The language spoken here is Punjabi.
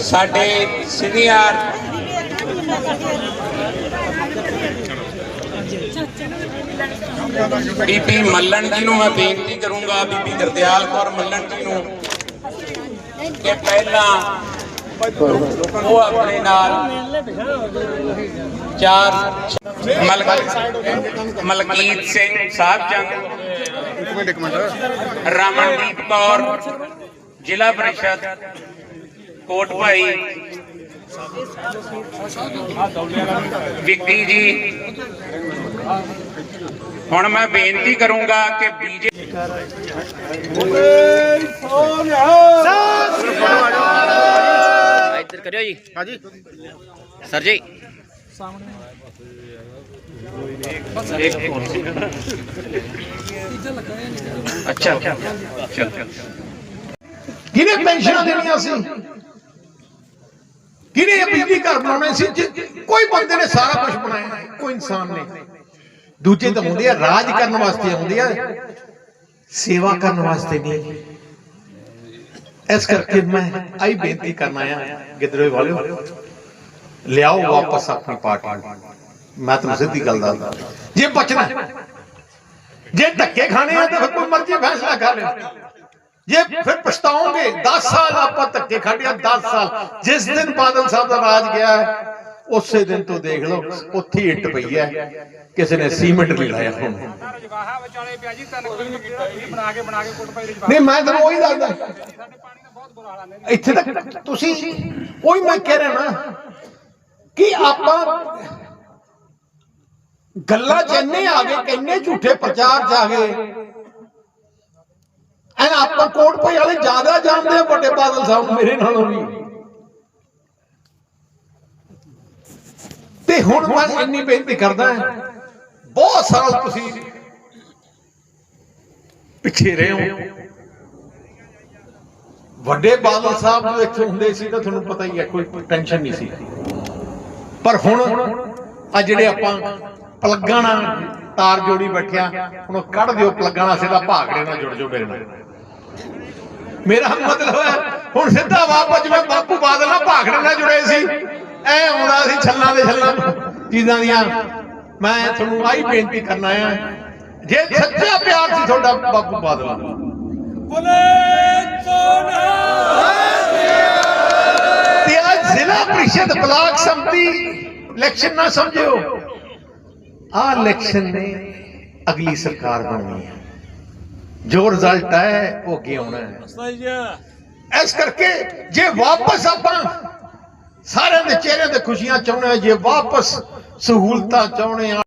ਸਾਡੇ ਸੀਨੀਅਰ ਬੀਬੀ ਮੱਲਣ ਜੀ ਨੂੰ ਮੈਂ ਬੇਨਤੀ ਕਰੂੰਗਾ ਬੀਬੀ ਗੁਰਦਿਆਲ ਕੌਰ ਮੱਲਣ ਜੀ ਨੂੰ ਕਿ ਪਹਿਲਾਂ ਉਹ ਆਪਣੇ ਨਾਲ ਚਾਰ ਮਲਕ ਮਲਕੀਤ ਸਿੰਘ ਸਾਹਿਬ ਚੰਦ ਇੱਕ ਮਿੰਟ ਇੱਕ ਮਿੰਟ। ਰਮਨਦੀਪ ਕੌਰ ਜ਼ਿਲ੍ਹਾ ਪ੍ਰੀਸ਼ਦ ਕੋਟ ਭਾਈ। ਵਿੱਕੀ ਜੀ। ਹੁਣ ਮੈਂ ਬੇਨਤੀ ਕਰੂੰਗਾ ਕਿ ਬੀਜੇ ਇੱਧਰ ਕਰਿਓ ਜੀ। ਹਾਂਜੀ। ਸਰ ਜੀ। ਅੱਛਾ। ਚਲ ਕਿਹਨੇ ਪੈਨਸ਼ਨਾਂ ਦੇਣੀਆਂ ਸੀ? ਕਿਹਨੇ ਇਹ ਬਿਜਲੀ ਘਰ ਬਣਾਉਣੇ ਸੀ ਕੋਈ ਬੰਦੇ ਨੇ ਸਾਰਾ ਕੁਝ ਬਣਾਇਆ, ਕੋਈ ਇਨਸਾਨ ਨੇ ਦੂਜੇ ਤਾਂ ਹੁੰਦੇ ਆ, ਰਾਜ ਕਰਨ ਵਾਸਤੇ ਹੁੰਦੇ ਆ, ਸੇਵਾ ਕਰਨ ਵਾਸਤੇ ਨਹੀਂ। ਇਸ ਕਰਕੇ ਮੈਂ ਆਈ ਬੇਨਤੀ ਕਰਨਾ ਆ ਗਿੱਦੜੋਏ ਵਾਲਿਓ, ਲਿਆਓ ਵਾਪਸ ਆਪਣੀ ਪਾਰਟੀ ਮੈਂ ਤੁਹਾਨੂੰ ਸਿੱਧੀ ਗੱਲ ਦੱਸਦਾ, ਜੇ ਬਚਣਾ ਜੇ ਧੱਕੇ ਖਾਣੇ ਆ, ਤਾਂ ਫਿਰ ਕੋਈ ਮਰਜ਼ੀ ਫੈਸਲਾ ਕਰ ਲੈ ਜੇ ਫਿਰ ਪਛਤਾਓਗੇ 10 ਸਾਲ ਆਪਾਂ ਧੱਕੇ ਖਾੜਿਆ 10 ਸਾਲ। ਜਿਸ ਦਿਨ ਬਾਦਲ ਸਾਹਿਬ ਦਾ ਰਾਜ ਗਿਆ ਹੈ, ਉਸੇ ਦਿਨ ਤੋਂ ਦੇਖ ਲਓ ਉੱਥੇ ਇੱਟ ਪਈ ਹੈ। ਕਿਸੇ ਨੇ ਸੀਮੈਂਟ ਨਹੀਂ ਲਾਇਆ ਹੁਣ। ਨਹੀਂ ਮੈਂ ਤੁਹਾਨੂੰ ਉਹੀ ਦੱਸਦਾ। ਇੱਥੇ ਤੱਕ ਤੁਸੀਂ ਉਹੀ ਮੈਂ ਕਹਿ ਰਿਹਾ ਨਾ ਕਿ ਆਪਾਂ ਗੱਲਾਂ ਚ ਇੰਨੇ ਆ ਗਏ ਕਿ ਇੰਨੇ ਝੂਠੇ ਪ੍ਰਚਾਰ ਚ ਆ ਗਏ। ਐਨ ਆਪਾਂ ਕੋਟ ਭਾਈ ਵਾਲੇ ਜ਼ਿਆਦਾ ਜਾਣਦੇ ਆ ਵੱਡੇ ਬਾਦਲ ਸਾਹਿਬ ਨੂੰ ਮੇਰੇ ਨਾਲੋਂ ਵੀ। ਤੇ ਹੁਣ ਮੈਂ ਇੰਨੀ ਬੇਨਤੀ ਕਰਦਾ ਬਹੁਤ ਸਾਲ ਤੁਸੀਂ ਪਿੱਛੇ ਰਹੇ ਹੋ। ਵੱਡੇ ਬਾਦਲ ਸਾਹਿਬ ਨੂੰ ਇੱਥੇ ਹੁੰਦੇ ਸੀ ਤਾਂ ਤੁਹਾਨੂੰ ਪਤਾ ਹੀ ਹੈ, ਕੋਈ ਟੈਨਸ਼ਨ ਨਹੀਂ ਸੀ। ਪਰ ਹੁਣ ਆ ਜਿਹੜੇ ਆਪਾਂ ਪਲੱਗਾਂ ਨਾਲ ਤਾਰ ਜੋੜੀ ਬੈਠਿਆ ਹੁਣ ਉਹ ਕੱਢ ਦਿਓ, ਪਲੱਗਾਂ ਨਾਲ ਸਿੱਧਾ ਭਾਗੜੇ ਨਾਲ ਜੁੜ ਜਾਓ ਮੇਰੇ ਨਾਲ। ਮੇਰਾ ਮਤਲਬ ਹੈ ਹੁਣ ਸਿੱਧਾ ਵਾਪਸ ਜਿਵੇਂ ਬਾਪੂ ਬਾਦਲ ਨਾਲ ਭਾਗੜੇ ਨਾਲ ਜੁੜੇ ਸੀ ਐ ਆਉਂਦਾ ਸੀ ਛੱਲਾਂ ਦੇ ਛੱਲਾਂ ਚੀਜ਼ਾਂ ਦੀਆਂ। ਮੈਂ ਤੁਹਾਨੂੰ ਆਹੀ ਬੇਨਤੀ ਕਰਨਾ ਆ ਜੇ ਸੱਚਾ ਪਿਆਰ ਸੀ ਤੁਹਾਡਾ ਬਾਪੂ ਬਾਦਲ ਨਾਲ। ਤੇ ਅੱਜ ਜ਼ਿਲ੍ਹਾ ਪ੍ਰੀਸ਼ਦ ਬਲਾਕ ਸੰਮਤੀ ਇਲੈਕਸ਼ਨ ਨਾ ਸਮਝਿਓ। ਆ ਇਲੈਕਸ਼ਨ ਨੇ ਅਗਲੀ ਸਰਕਾਰ ਬਣਨੀ ਹੈ। ਜੋ ਰਿਜ਼ਲਟ ਹੈ ਉਹ ਅੱਗੇ ਆਉਣਾ ਹੈ। ਇਸ ਕਰਕੇ ਜੇ ਵਾਪਸ ਆਪਾਂ ਸਾਰਿਆਂ ਦੇ ਚਿਹਰਿਆਂ ਤੇ ਖੁਸ਼ੀਆਂ ਚਾਹੁੰਦੇ ਹਾਂ ਜੇ ਵਾਪਸ ਸਹੂਲਤਾਂ ਚਾਹੁੰਦੇ ਹਾਂ